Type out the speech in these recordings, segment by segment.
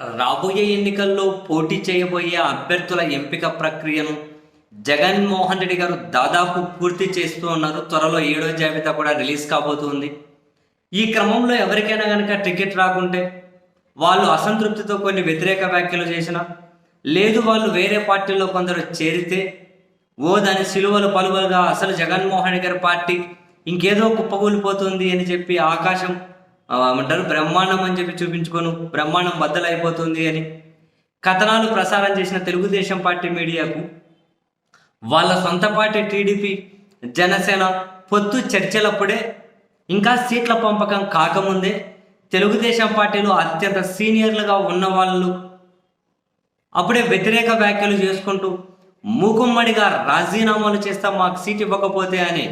రాబోయే ఎన్నికల్లో పోటీ చేయబోయే అభ్యర్థుల ఎంపిక ప్రక్రియను జగన్మోహన్ రెడ్డి గారు దాదాపు పూర్తి చేస్తూ ఉన్నారు. త్వరలో ఏడో జాబితా కూడా రిలీజ్ కాబోతుంది. ఈ క్రమంలో ఎవరికైనా కనుక టికెట్ రాకుంటే వాళ్ళు అసంతృప్తితో కొన్ని వ్యతిరేక వ్యాఖ్యలు చేసిన లేదు వాళ్ళు వేరే పార్టీలో కొందరు చేరితే ఓ దాని సిలువలు పలువలుగా అసలు జగన్మోహన్ రెడ్డి గారి పార్టీ ఇంకేదో కుప్పగూలిపోతుంది అని చెప్పి ఆకాశం ఏమంటారు? బ్రహ్మాండం అని చెప్పి చూపించుకొని. బ్రహ్మాండం బద్దలైపోతుంది అని. కథనాలు ప్రసారం చేసిన తెలుగుదేశం పార్టీ మీడియాకు వాళ్ళ సొంత పార్టీ టీడీపీ జనసేన పొత్తు చర్చలప్పుడే ఇంకా సీట్ల పంపకం కాకముందే తెలుగుదేశం పార్టీలో అత్యంత సీనియర్లుగా ఉన్న వాళ్ళు అప్పుడే వ్యతిరేక వ్యాఖ్యలు చేసుకుంటూ మూకుమ్మడిగా రాజీనామాలు చేస్తా మాకు సీట్ ఇవ్వకపోతే అని.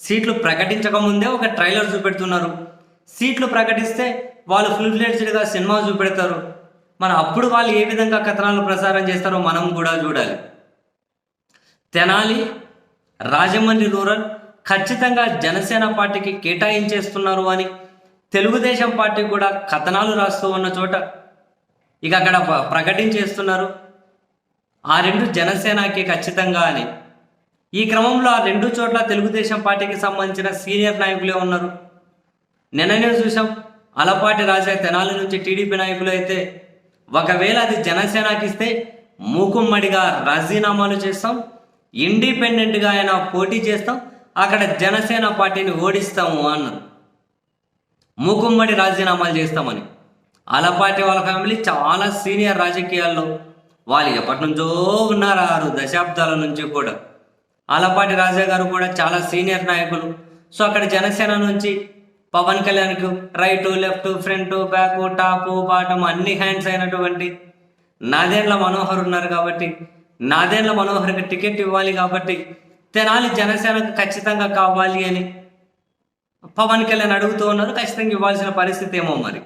సీట్లు ప్రకటించకముందే ఒక ట్రైలర్ చూపెడుతున్నారు. సీట్లు ప్రకటిస్తే వాళ్ళు ఫుల్ ఫ్లెడ్జ్డ్గా సినిమా చూపెడతారు. మన అప్పుడు వాళ్ళు ఏ విధంగా కథనాలు ప్రసారం చేస్తారో మనం కూడా చూడాలి. తెనాలి రాజమండ్రి రూరల్ ఖచ్చితంగా జనసేన పార్టీకి కేటాయించేస్తున్నారు అని తెలుగుదేశం పార్టీ కూడా కథనాలు రాస్తూ ఉన్న చోట ఇక అక్కడ ప్రకటించేస్తున్నారు. ఆ రెండు జనసేనకి ఖచ్చితంగా అని. ఈ క్రమంలో ఆ రెండు చోట్ల తెలుగుదేశం పార్టీకి సంబంధించిన సీనియర్ నాయకులే ఉన్నారు. నిన్ననే చూసాం అలపాటి రాజా తెనాలి నుంచి టీడీపీ నాయకులు అయితే ఒకవేళ అది జనసేనకి ఇస్తే మూకుమ్మడిగా రాజీనామాలు చేస్తాం. ఇండిపెండెంట్గా అయినా పోటీ చేస్తాం. అక్కడ జనసేన పార్టీని ఓడిస్తాము అన్నారు. మూకుమ్మడి రాజీనామాలు చేస్తామని. అలపాటి వాళ్ళ ఫ్యామిలీ చాలా సీనియర్ రాజకీయాల్లో వాళ్ళు ఎప్పటి నుంచో ఉన్నారు ఆరు దశాబ్దాల నుంచి కూడా. అలపాటి రాజా గారు కూడా చాలా సీనియర్ నాయకులు. సో అక్కడ జనసేన నుంచి పవన్ కళ్యాణ్కు right left front back top bottom అన్ని హ్యాండ్స్ అయినటువంటి నాదేండ్ల మనోహర్ ఉన్నారు కాబట్టి నాదేండ్ల మనోహర్కి టికెట్ ఇవ్వాలి కాబట్టి తెనాలి జనసేనకు ఖచ్చితంగా కావాలి అని పవన్ కళ్యాణ్ అడుగుతూ ఉన్నారు. ఖచ్చితంగా ఇవ్వాల్సిన పరిస్థితి ఏమో మరి.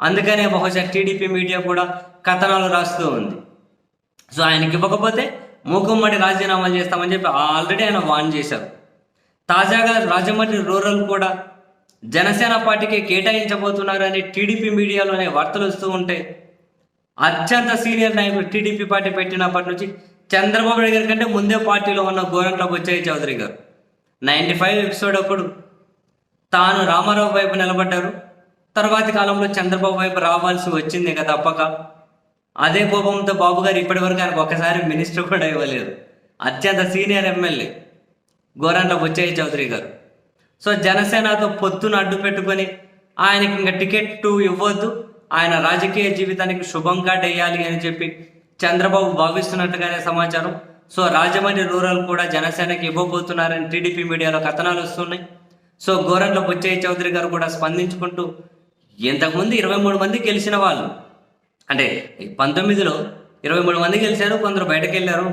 అందుకనే బహుశా టీడీపీ మీడియా కూడా కథనాలు రాస్తూ ఉంది. సో ఆయనకి ఇవ్వకపోతే మూకుమ్మడి రాజీనామా చేస్తామని చెప్పి ఆల్రెడీ ఆయన వాన్ చేశారు. తాజాగా రాజమండ్రి రూరల్ కూడా జనసేన పార్టీకి కేటాయించబోతున్నారని టీడీపీ మీడియాలోనే వార్తలు వస్తూ ఉంటే అత్యంత సీనియర్ నాయకుడు టీడీపీ పార్టీ పెట్టినప్పటి నుంచి చంద్రబాబు నాయుడు గారి కంటే ముందే పార్టీలో ఉన్న గోరంట్ల బొచ్చయ్య చౌదరి గారు. నైంటీ ఫైవ్ ఎపిసోడ్ అప్పుడు తాను రామారావు వైపు నిలబడ్డారు. తర్వాతి కాలంలో చంద్రబాబు వైపు రావాల్సి వచ్చింది ఇక తప్పక. అదే కోపంతో బాబు గారు ఇప్పటివరకు ఆయనకు ఒకసారి మినిస్టర్ కూడా ఇవ్వలేదు. అత్యంత senior MLA Gorantla Butchaiah Chowdary garu. So జనసేనతో పొత్తును అడ్డు పెట్టుకొని ఆయనకి ఇంకా టికెట్ ఇవ్వద్దు. ఆయన రాజకీయ జీవితానికి శుభం కార్డ్ వేయాలి అని చెప్పి చంద్రబాబు భావిస్తున్నట్టుగానే సమాచారం. సో రాజమండ్రి రూరల్ కూడా జనసేనకి ఇవ్వబోతున్నారని టీడీపీ మీడియాలో కథనాలు వస్తున్నాయి. సో గోరంట్ల బుచ్చయ్య చౌదరి గారు కూడా స్పందించుకుంటూ ఇంతకుముందు ఇరవై మూడు మంది గెలిచిన వాళ్ళు అంటే పంతొమ్మిదిలో ఇరవై మూడు మంది గెలిచారు కొందరు బయటకు వెళ్ళారు.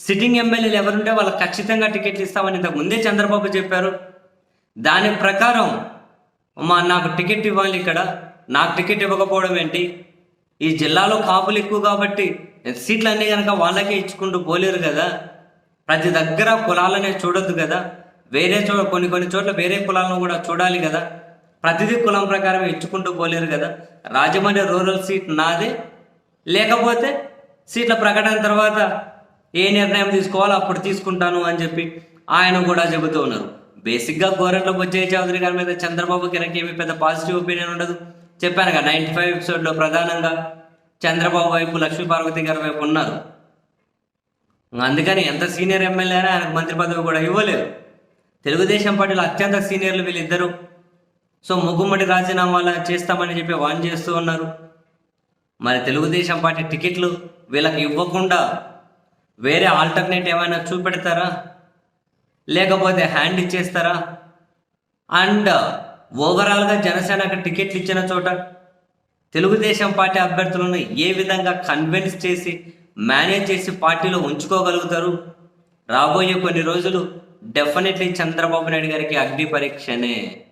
సిట్టింగ్ ఎమ్మెల్యేలు ఎవరుంటే వాళ్ళకి ఖచ్చితంగా టికెట్లు ఇస్తామని ఇంతకు ముందే చంద్రబాబు చెప్పారు. దాని ప్రకారం మా నాకు టికెట్ ఇవ్వాలి ఇక్కడ. నాకు టికెట్ ఇవ్వకపోవడం ఏంటి? ఈ జిల్లాలో కాపులు ఎక్కువ కాబట్టి సీట్లు అన్నీ కనుక వాళ్ళకే ఇచ్చుకుంటూ పోలేరు కదా. ప్రతి దగ్గర కులాలనే చూడొద్దు కదా. వేరే చోట కొన్ని కొన్ని చోట్ల వేరే కులాలను కూడా చూడాలి కదా. ప్రతిదీ కులం ప్రకారం ఇచ్చుకుంటూ పోలేరు కదా. రాజమండ్రి రూరల్ సీట్ నాదే. లేకపోతే సీట్ల ప్రకటన తర్వాత ఏ నిర్ణయం తీసుకోవాలో అప్పుడు తీసుకుంటాను అని చెప్పి ఆయన కూడా చెబుతూ ఉన్నారు. బేసిక్గా గోరంలో బుచ్చయ్య చౌదరి గారి మీద చంద్రబాబు కిరణ్ ఏమి పెద్ద పాజిటివ్ ఒపీనియన్ ఉండదు. చెప్పాను కదా నైంటీ ఫైవ్ ఎపిసోడ్లో ప్రధానంగా చంద్రబాబు వైపు లక్ష్మీ పార్వతి గారి వైపు ఉన్నారు. అందుకని ఎంత సీనియర్ ఎమ్మెల్యే అయినా ఆయనకు మంత్రి పదవి కూడా ఇవ్వలేదు. తెలుగుదేశం పార్టీలో అత్యంత సీనియర్లు వీళ్ళిద్దరూ. సో ముగ్గుమ్మడి రాజీనామాలు చేస్తామని చెప్పి వాన్ చేస్తూ ఉన్నారు. మరి తెలుగుదేశం పార్టీ టికెట్లు వీళ్ళకి ఇవ్వకుండా వేరే ఆల్టర్నేట్ ఏమైనా చూపెడతారా? లేకపోతే హ్యాండ్ ఇచ్చేస్తారా? అండ్ ఓవరాల్గా జనసేనకు టికెట్లు ఇచ్చిన చోట తెలుగుదేశం పార్టీ అభ్యర్థులను ఏ విధంగా కన్విన్స్ చేసి మేనేజ్ చేసి పార్టీలో ఉంచుకోగలుగుతారు? రాబోయే కొన్ని రోజులు డెఫినెట్లీ చంద్రబాబు నాయుడు గారికి అగ్ని పరీక్షనే.